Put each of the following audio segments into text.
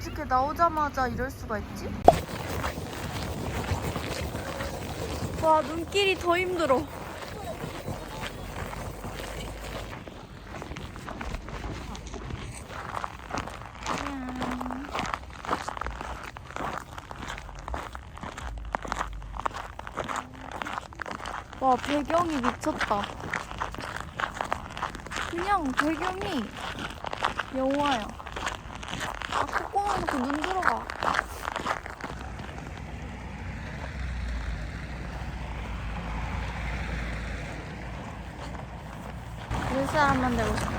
어떻게 나오자마자 이럴 수가 있지? 와 눈길이 더 힘들어. 와 배경이 미쳤다. 그냥 배경이 영화야. 아 콧구멍 놓고 눈 들어가. 물사람만 되고 싶어.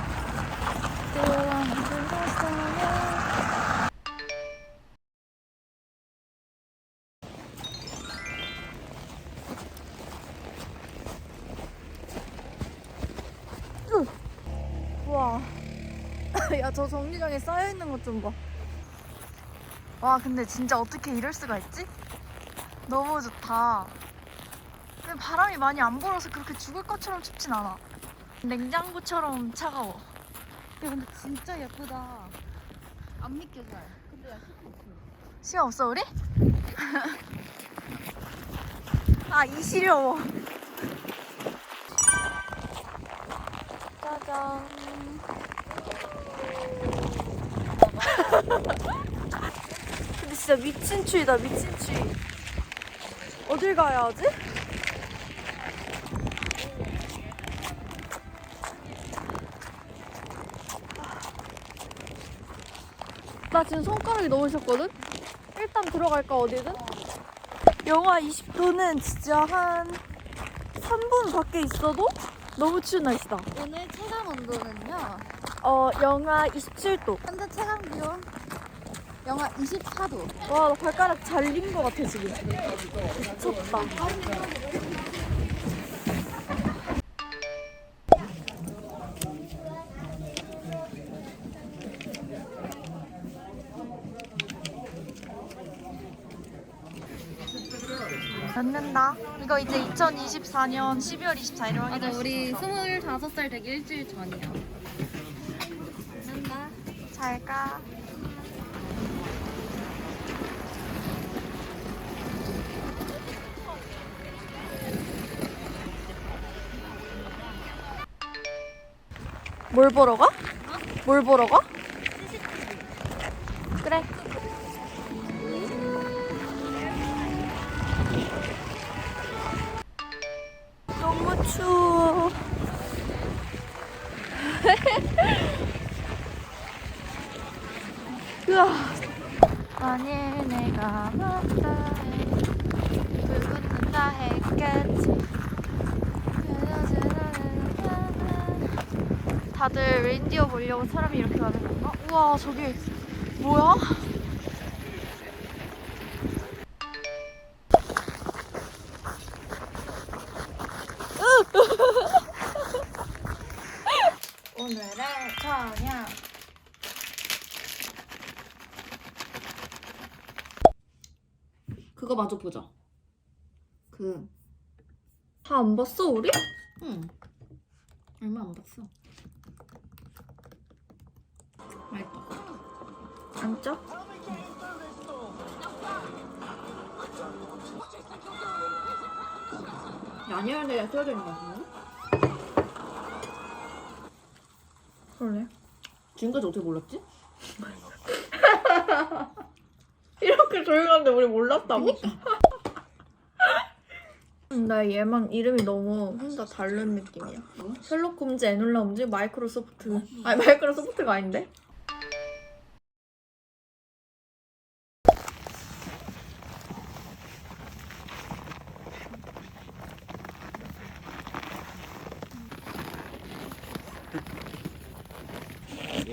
야, 저 정류장에 쌓여있는 것 좀 봐. 와, 근데 진짜 어떻게 이럴 수가 있지? 너무 좋다. 근데 바람이 많이 안 불어서 그렇게 죽을 것처럼 춥진 않아. 냉장고처럼 차가워. 야 근데 진짜 예쁘다. 안 믿겨져요. 근데 야 시간 없어, 우리? 아, 이 시려워. 짜잔. 근데 진짜 미친 추위다, 미친 추위. 어딜 가야 하지? 나 지금 손가락이 너무 셨거든? 일단 들어갈까 어디든? 영하 20도는 진짜 한 3분 밖에 있어도 너무 추운 날씨다. 오늘 체감 온도는요. 어, 영하 27도. 현재 체감 기온 영하 24도. 와, 나 발가락 잘린 것 같아, 지금. 미쳤다. 넣는다. 이거 이제 2024년 12월 24일 맞아. 우리 25살 되기 일주일 전이야. 잘 가. 뭘 보러 가? 뭘 보러 가? 그래. 다들 레인디어 보려고 사람이 이렇게 많은 건가? 우와 저기 뭐야? 오늘의 저녁 그거 마저 보자. 그, 다 안 봤어 우리? 응. 얼마 안 봤어. 쪄? 아니야, 내가 써야 되는 거 같은데? 그래 지금까지 어떻게 몰랐지? 이렇게 조용한데 우리 몰랐다고? 나 얘만 이름이 너무 혼자 다른 느낌이야. 뭐? 셜록 홈즈, 에놀라 홈즈, 마이크로소프트. 아니 마이크로소프트가 아닌데?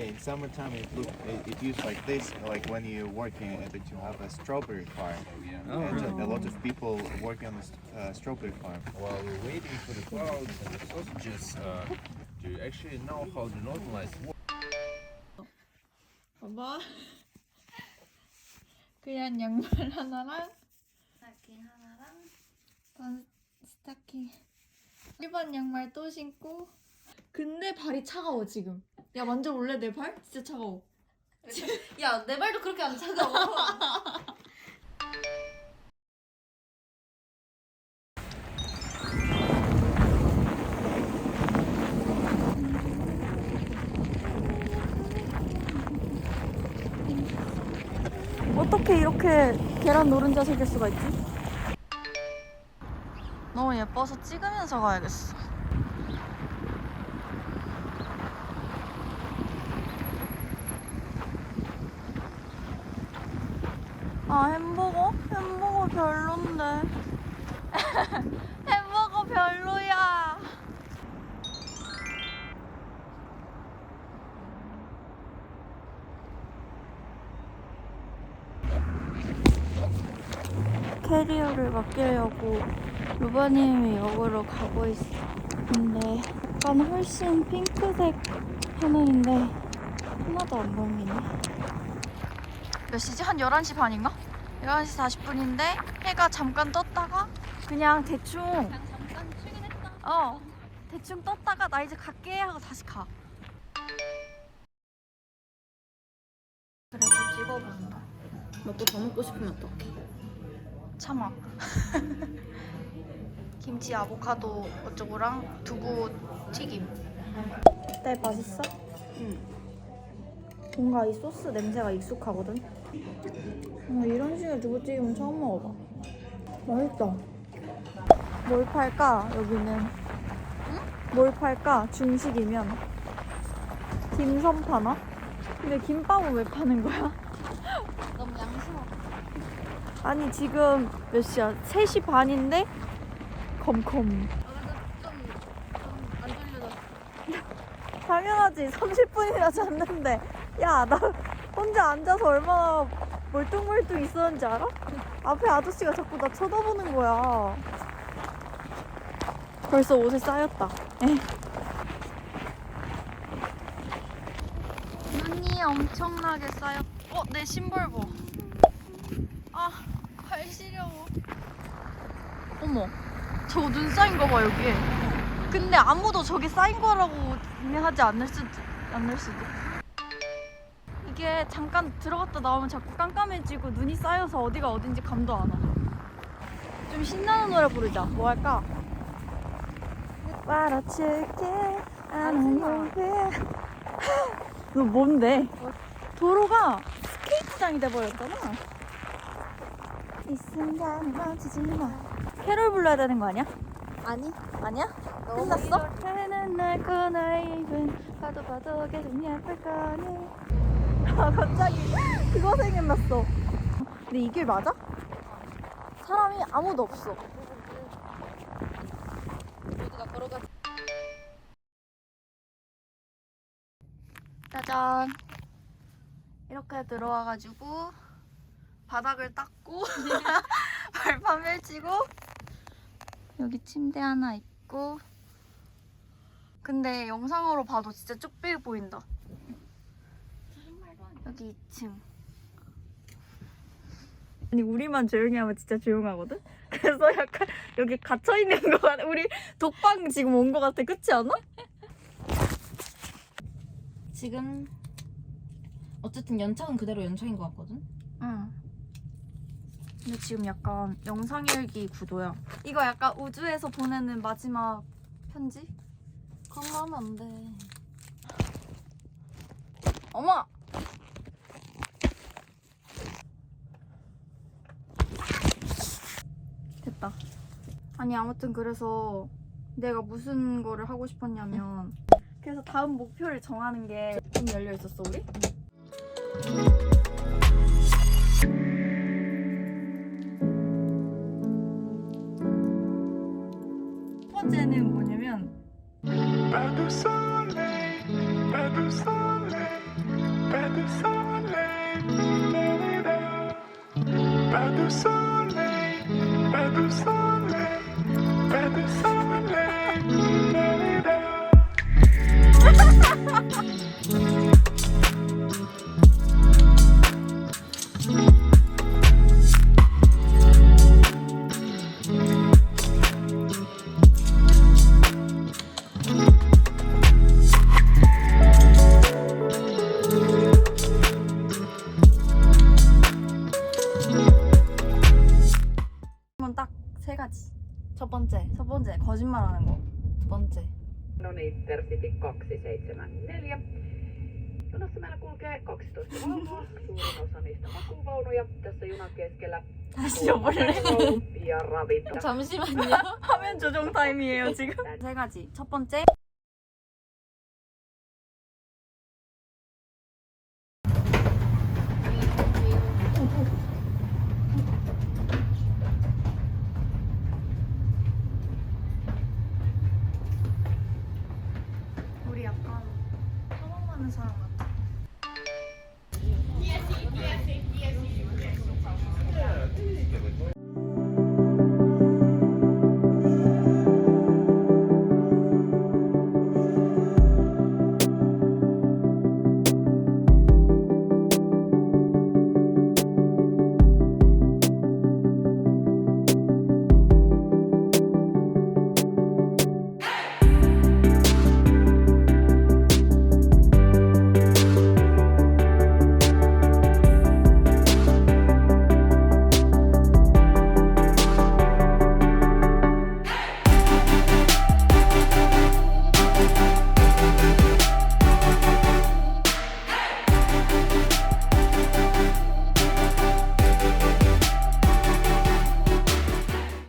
in summertime it look it, it used like this, like when you're working, uh, that you have a strawberry farm, and a lot of people working on this uh, strawberry farm. While we're waiting for the clouds and the sausages, uh, do you actually know how the northern lights work? 봐봐. 그냥 양말 하나랑 스타킹 하나랑 반 스타킹. 일반 양말 또 신고. 근데 발이 차가워 지금. 야 만져 볼래 내 발? 진짜 차가워. 야 내 발도 그렇게 안 차가워. 어떻게 이렇게 계란 노른자 새길 수가 있지? 너무 예뻐서 찍으면서 가야겠어. 아 햄버거? 햄버거 별론데. 햄버거 별로야. 캐리어를 맡기려고 루바님이 역으로 가고 있어. 근데 약간 훨씬 핑크색 하늘인데 하나도 안 보이네. 몇 시지? 한 11시 반인가? 11시 40분인데 해가 잠깐 떴다가 그냥 대충 그냥 잠깐 출근했다. 어 대충 떴다가 나 이제 갈게 하고 다시 가. 그래도 찍어본다. 먹고 더 먹고 싶으면 어떡해? 참아. 김치 아보카도 어쩌고랑 두부 튀김. 어때 맛있어? 응. 뭔가 이 소스 냄새가 익숙하거든. 어, 이런 식의 두부 튀김은 처음 먹어봐. 맛있다. 뭘 팔까 여기는? 뭘 팔까? 중식이면 김섬 파나? 근데 김밥은 왜 파는 거야? 아니 지금 몇 시야? 3시 반인데 돌려졌어. 당연하지 30분이나 잤는데 야 나 혼자 앉아서 얼마나 멀뚱멀뚱 있었는지 알아? 앞에 아저씨가 자꾸 나 쳐다보는 거야 벌써 옷에 쌓였다 에. 눈이 엄청나게 쌓였 어? 내 신발 봐 아, 발 시려워. 어머, 저거 눈 쌓인 거 봐, 여기에. 근데 아무도 저게 쌓인 거라고 의미하지 않을 수도, 않을 수도. 이게 잠깐 들어갔다 나오면 자꾸 깜깜해지고 눈이 쌓여서 어디가 어딘지 감도 안 와. 좀 신나는 노래 부르자. 뭐 할까? 빨아칠게, 아는 너 뭔데? 도로가 스케이트장이 돼버렸잖아. 이 순간 멈추지 마. 캐롤 불러야 되는 거 아니야? 아니. 아니야? 끝났어? 해는 날고 나입은 봐도 봐도 계속 예쁠 거니. 아 갑자기 그거 생각났어. 근데 이 길 맞아? 사람이 아무도 없어. 짜잔. 이렇게 들어와가지고 바닥을 닦고 발판 펼치고 여기 침대 하나 있고 근데 영상으로 봐도 진짜 좁게 보인다. 여기 2층. 아니 우리만 조용히 하면 진짜 조용하거든? 그래서 약간 여기 갇혀 있는 거 같아. 우리 독방 지금 온 거 같아. 그렇지 않아? 지금 어쨌든 연착은 그대로 연착인 것 같거든. 응. 근데 지금 약간 영상일기 구도야. 이거 약간 우주에서 보내는 마지막 편지? 그런 거 하면 안 돼. 어머! 됐다. 아니 아무튼 그래서 내가 무슨 거를 하고 싶었냐면 그래서 다음 목표를 정하는 게문 열려 있었어 우리? 번째 거짓말하는 거. 두 번째. No niin, Intercity 274. Junassa meillä kulkee 12 vaunua, suurin osa niistä makuuvaunuja. Tässä junan keskellä 다시 줘볼래? koulu ja ravintola. 잠시만요. 화면 조정 타임이에요 지금. 세 가지. 첫 번째